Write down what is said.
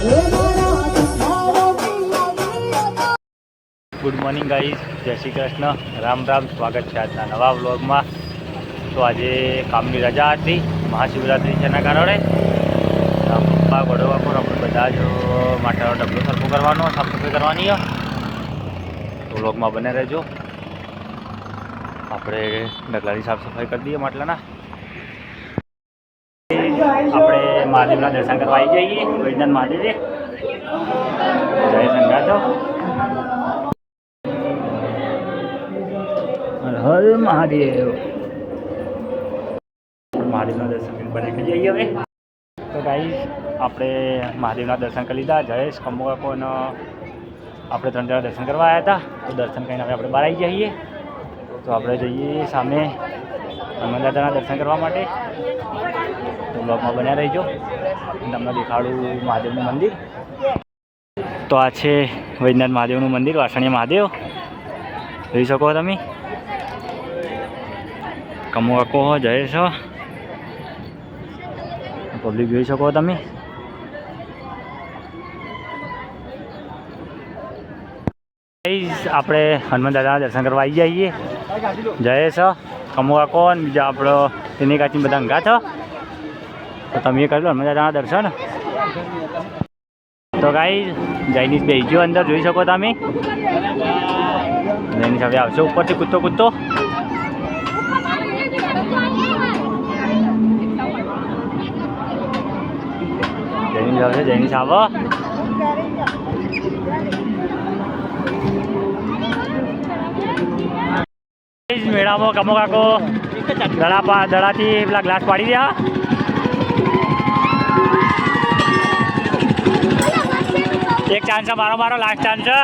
Good morning guys જય શ્રી કૃષ્ણ. રામ રામ. સ્વાગત છે આજના નવા વ્લોગમાં. તો આજે કામની રજા હતી. મહાશિવરાત્રિ છે એના કારણે. પપ્પા વડોવા પર આપણે બધા જ માટલાનો ડબલો સરખો કરવાનો, સાફ સફાઈ કરવાની. તો વ્લોગમાં બને રહેજો. આપણે ડગલાની સાફ સફાઈ કરી દઈએ માટલાના. આપણે મહાદેવના દર્શન કરવા આવી જઈએ. વૈજ્ઞાન મહાદેવે. જય સંગાતો હર મહાદેવ. મહાદેવના દર્શન બધા બને કે જઈએ હવે. તો ભાઈ આપણે મહાદેવના દર્શન કરી લીધા. જયેશ કમો આપણે ત્રણ જણા દર્શન કરવા આવ્યા હતા. તો દર્શન કરીને હવે આપણે બહાર આવી જઈએ. તો આપણે જઈએ સામે. દાદાના દર્શન કરવા માટે. તો બ્લોગમાં બન્યા રહીજો. તમને દેખાડું મહાદેવનું મંદિર. તો આ છે વૈજનાથ મહાદેવનું મંદિર, વાસણીયા મહાદેવ. જોઈ શકો તમે? કમો કાકો હો જયેશ હો પબ્લિક જોઈ શકો તમે? આપણે હનુમાન દાદાના દર્શન કરવા આવી જઈએ. જયેશ કમો કાકો ને બીજા આપણો તેની કાચી બધા અંગા છો? તો તમે કરી લો, મજા દાદાના દર્શન. તો ગાઈ જૈનિશ બે ગયો અંદર જોઈ શકો તમે. જૈનિશ હવે આવશે ઉપરથી કૂદતો કૂદતો. જૈનિશ આવશે, જૈનિશ આવો. મેળામાં કમો કાકો. દડા દડાથી પેલા ગ્લાસ પાડી દ્યા એક ચાન્સ છે, મારો મારો લાસ્ટ ચાન્સ છે.